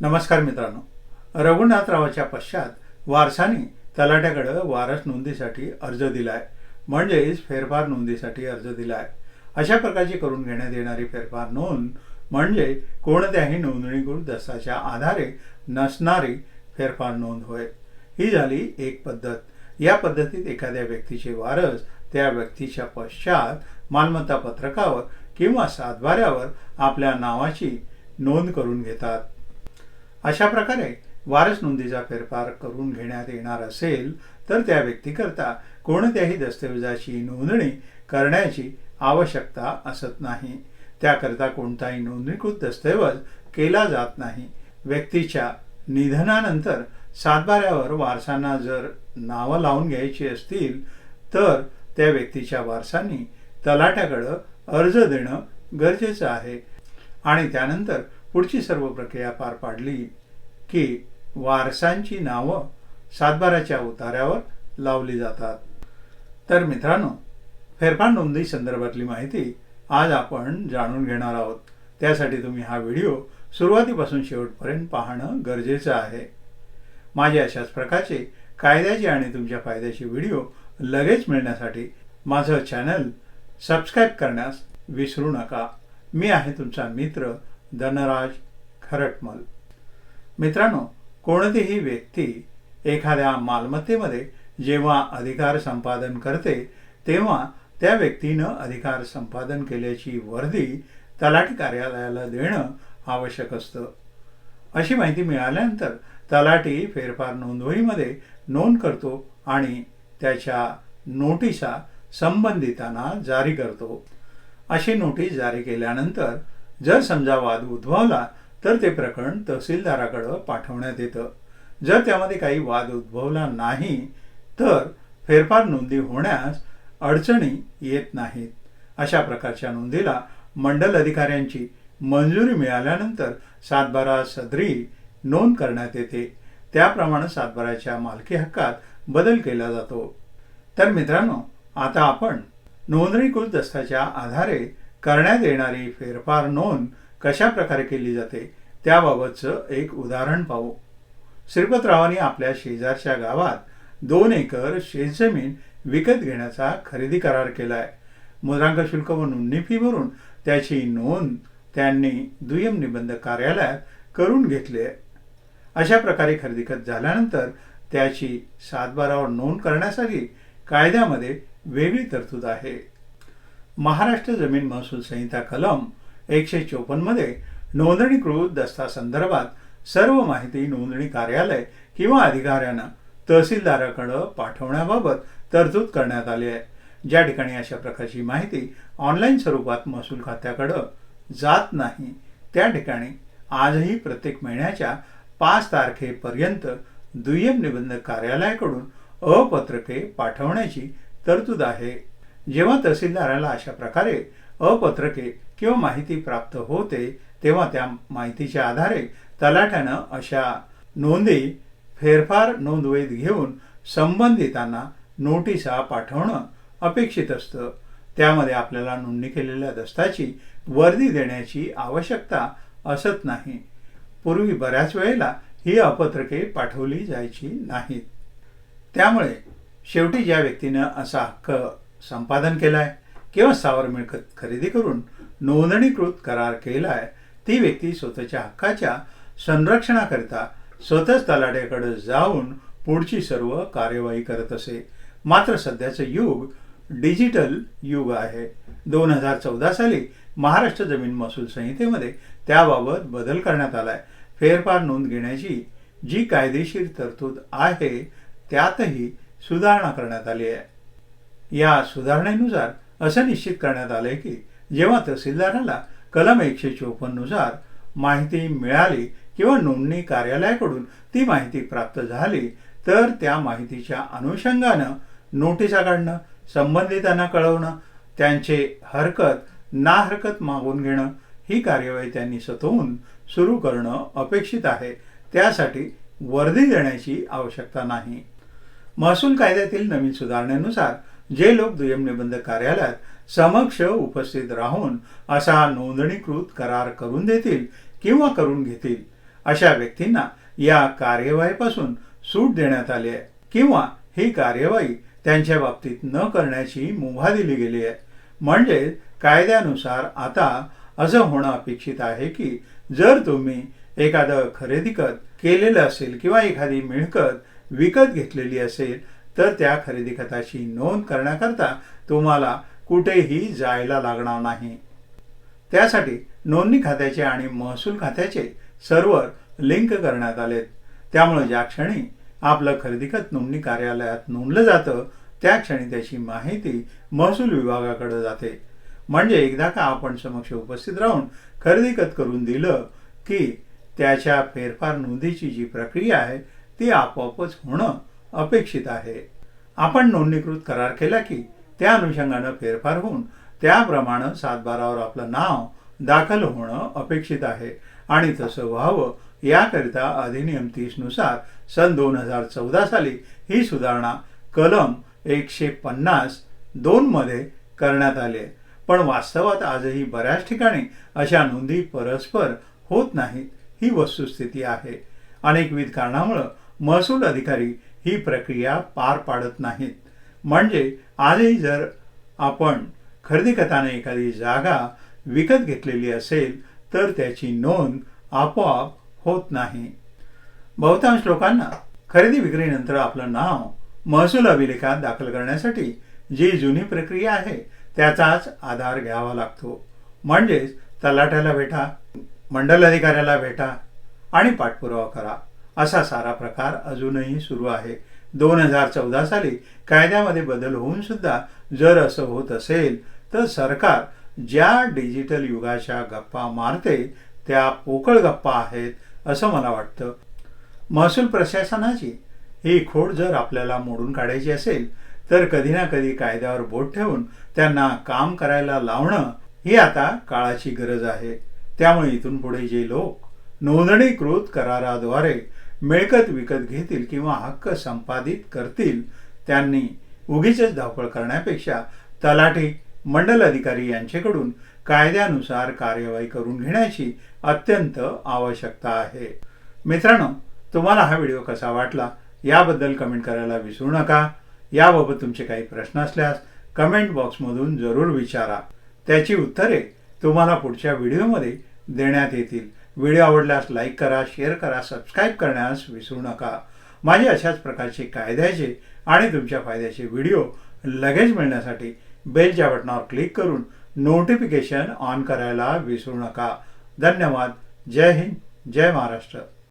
नमस्कार मित्रांनो. रघुनाथरावाच्या पश्चात वारसाने तलाट्याकडं वारस नोंदीसाठी अर्ज दिलाय. म्हणजेच फेरफार नोंदीसाठी अर्ज दिलाय. अशा प्रकारची करून घेण्यात येणारी फेरफार नोंद म्हणजे कोणत्याही नोंदणीकृत दस्ताच्या आधारे नसणारी फेरफार नोंद होय. ही झाली एक पद्धत. या पद्धतीत एखाद्या व्यक्तीचे वारस त्या व्यक्तीच्या पश्चात मालमत्ता पत्रकावर किंवा सातबाऱ्यावर आपल्या नावाची नोंद करून घेतात. अशा प्रकारे वारस नोंदीचा फेरफार करून घेण्यात येणार असेल तर त्या व्यक्तीकरता कोणत्याही दस्तऐवजाची नोंदणी करण्याची आवश्यकता असत नाही. त्याकरता कोणताही नोंदणीकृत दस्तऐवज केला जात नाही. व्यक्तीच्या निधनानंतर सातबाऱ्यावर वारसांना जर नावं लावून घ्यायची असतील तर त्या व्यक्तीच्या वारसांनी तलाट्याकडं अर्ज देणं गरजेचं आहे. आणि त्यानंतर पुढची सर्व प्रक्रिया पार पाडली. की वारसांची नावं सातबाराच्या उतार्यावर लावली जातात. तर मित्रांनो फेरफार नोंदी संदर्भातली माहिती आज आपण जाणून घेणार आहोत. त्यासाठी तुम्ही हा व्हिडिओ सुरुवातीपासून शेवटपर्यंत पाहणं गरजेचं आहे. माझे अशाच प्रकारचे कायद्याची आणि तुमच्या फायद्याचे व्हिडिओ लगेच मिळण्यासाठी माझं चॅनल सबस्क्राईब करण्यास विसरू नका. मी आहे तुमचा मित्र धनराज खरटमल. मित्रांनो कोणतीही व्यक्ती एखाद्या मालमत्तेमध्ये जेव्हा अधिकार संपादन करते तेव्हा त्या व्यक्तीनं अधिकार संपादन केल्याची वर्दी तलाठी कार्यालयाला देणं आवश्यक असतं. अशी माहिती मिळाल्यानंतर तलाठी फेरफार नोंदवहीमध्ये नोंद करतो आणि त्याच्या नोटिसा संबंधितांना जारी करतो. अशी नोटीस जारी केल्यानंतर जर समजा वाद उद्भवला तर ते प्रकरण तहसीलदाराकडं पाठवण्यात येतं. जर त्यामध्ये काही वाद उद्भवला नाही तर फेरफार नोंदी होण्यास अडचणी येत नाहीत. अशा प्रकारच्या नोंदीला मंडल अधिकाऱ्यांची मंजुरी मिळाल्यानंतर सातबारा सदरी नोंद करण्यात येते. त्याप्रमाणे सातबाराच्या मालकी हक्कात बदल केला जातो. तर मित्रांनो आता आपण नोंदणीकृत दस्ताच्या आधारे करण्यात येणारी फेरफार नोंद कशा प्रकारे केली जाते त्याबाबतचं एक उदाहरण पाहू. श्रीपतरावांनी आपल्या शेजारच्या गावात दोन एकर शेतजमीन विकत घेण्याचा खरेदी करार केलाय. मुद्रांक शुल्क व नोंदणी फी भरून त्याची नोंद त्यांनी दुय्यम निबंध कार्यालयात करून घेतली आहे. अशा प्रकारे खरेदी खत झाल्यानंतर त्याची सातबारावर नोंद करण्यासाठी कायद्यामध्ये वेगळी तरतूद आहे. महाराष्ट्र जमीन महसूल संहिता कलम एकशे चोपन्नमध्ये नोंदणीकृत दस्तासंदर्भात सर्व माहिती नोंदणी कार्यालय किंवा अधिकाऱ्यांना तहसीलदाराकडं पाठवण्याबाबत तरतूद करण्यात आली आहे. ज्या ठिकाणी अशा प्रकारची माहिती ऑनलाईन स्वरूपात महसूल खात्याकडं जात नाही त्या ठिकाणी आजही प्रत्येक महिन्याच्या पाच तारखेपर्यंत दुय्यम निबंध कार्यालयाकडून अपत्रके पाठवण्याची तरतूद आहे. जेव्हा तहसीलदाराला अशा प्रकारे अपत्रके किंवा माहिती प्राप्त होते तेव्हा त्या माहितीच्या आधारे तलाट्यानं अशा नोंदी फेरफार नोंदवहीत घेऊन संबंधितांना नोटिसा पाठवणं अपेक्षित असतं. त्यामध्ये आपल्याला नोंदणी केलेल्या दस्ताची वर्दी देण्याची आवश्यकता असत नाही. पूर्वी बऱ्याच वेळेला ही अपत्रके पाठवली जायची नाहीत. त्यामुळे शेवटी ज्या व्यक्तीनं असा हक्क संपादन केलाय किंवा स्थावर मिळकत खरेदी करून नोंदणीकृत करार केला आहे ती व्यक्ती स्वतःच्या हक्काच्या संरक्षणाकरिता स्वतःच तलाट्याकडे जाऊन पुढची सर्व कार्यवाही करत असे. मात्र सध्याचं युग डिजिटल युग आहे. दोन हजार चौदा साली महाराष्ट्र जमीन महसूल संहितेमध्ये त्याबाबत बदल करण्यात आलाय. फेरफार नोंद घेण्याची जी कायदेशीर तरतूद आहे त्यातही सुधारणा करण्यात आली आहे. या सुधारणेनुसार असं निश्चित करण्यात आलंय की जेव्हा तहसीलदाराला कलम एकशे चोपन्ननुसार माहिती मिळाली किंवा नोंदणी कार्यालयाकडून ती माहिती प्राप्त झाली तर त्या माहितीच्या अनुषंगानं नोटिसा काढणं संबंधितांना कळवणं त्यांचे हरकत ना हरकत मागून घेणं ही कार्यवाही त्यांनी स्वतःहून सुरू करणं अपेक्षित आहे. त्यासाठी वर्दी देण्याची आवश्यकता नाही. महसूल कायद्यातील नवीन सुधारणेनुसार जे लोक दुय्यम निबंध कार्यालयात समक्ष उपस्थित राहून असा नोंदणीकृत करार करून देतील किंवा करून घेतील अशा व्यक्तींना या कार्यवाहीपासून सूट देण्यात आली आहे किंवा ही कार्यवाही त्यांच्या बाबतीत न करण्याची मुभा दिली गेली आहे. म्हणजे कायद्यानुसार आता असं होणं अपेक्षित आहे की जर तुम्ही एखादं खरेदी खत केलेलं असेल किंवा एखादी मिळकत विकत घेतलेली असेल तर त्या खरेदी खताची नोंद करण्याकरता तुम्हाला कुठेही जायला लागणार नाही. त्यासाठी नोंदणी खात्याचे आणि महसूल खात्याचे सर्व्हर लिंक करण्यात आलेत. त्यामुळे ज्या क्षणी आपलं खरेदी खत नोंदणी कार्यालयात नोंदलं जातं त्या क्षणी त्याची माहिती महसूल विभागाकडे जाते. म्हणजे एकदा का आपण समक्ष उपस्थित राहून खरेदी खत करून दिलं की त्याच्या फेरफार नोंदीची जी प्रक्रिया आहे ती आपोआपच होणं अपेक्षित आहे. आपण नोंदणीकृत करार केला की त्या अनुषंगानं फेरफार होऊन त्याप्रमाणे सातबारावर आपलं नाव दाखल होणं अपेक्षित आहे. आणि तसं व्हावं याकरिता अधिनियम तीसनुसार सन दोन हजार चौदा साली ही सुधारणा कलम एकशे पन्नास दोनमध्ये करण्यात आली आहे. पण वास्तवात आजही बऱ्याच ठिकाणी अशा नोंदी परस्पर होत नाहीत ही वस्तुस्थिती आहे. अनेकविध कारणामुळं महसूल अधिकारी ही प्रक्रिया पार पाडत नाहीत. म्हणजे आजही जर आपण खरेदी करताना एखादी जागा विकत घेतलेली असेल तर त्याची नोंद आपोआप होत नाही. बहुतांश लोकांना खरेदी विक्रीनंतर आपलं नाव महसूल अभिलेखात दाखल करण्यासाठी जी जुनी प्रक्रिया आहे त्याचाच आधार घ्यावा लागतो. म्हणजेच तलाट्याला भेटा मंडल अधिकाऱ्याला भेटा आणि पाठपुरावा करा. असा सारा प्रकार अजूनही सुरू आहे. दोन हजार चौदा साली कायद्यामध्ये बदल होऊन सुद्धा जर असं होत असेल तर सरकार ज्या डिजिटल युगाच्या गप्पा मारते त्या पोकळ गप्पा आहेत असं मला वाटतं. महसूल प्रशासनाची ही खोड जर आपल्याला मोडून काढायची असेल तर कधी ना कधी कायद्यावर बोट ठेवून त्यांना काम करायला लावणं ही आता काळाची गरज आहे. त्यामुळे इथून पुढे जे लोक नोंदणीकृत कराराद्वारे मिळकत विकत घेतील किंवा हक्क संपादित करतील त्यांनी उगीच धावपळ करण्यापेक्षा तलाठी मंडल अधिकारी यांच्याकडून कायद्यानुसार कार्यवाही करून घेण्याची अत्यंत आवश्यकता आहे. मित्रांनो तुम्हाला हा व्हिडिओ कसा वाटला याबद्दल कमेंट करायला विसरू नका. याबाबत तुमचे काही प्रश्न असल्यास कमेंट बॉक्समधून जरूर विचारा. त्याची उत्तरे तुम्हाला पुढच्या व्हिडिओमध्ये देण्यात येतील. व्हिडिओ आवडल्यास लाईक करा शेअर करा सबस्क्राईब करण्यास विसरू नका. माझे अशाच प्रकारचे कायद्याचे आणि तुमच्या फायद्याचे व्हिडिओ लगेच मिळण्यासाठी बेलच्या बटनावर क्लिक करून नोटिफिकेशन ऑन करायला विसरू नका. धन्यवाद. जय हिंद. जय महाराष्ट्र.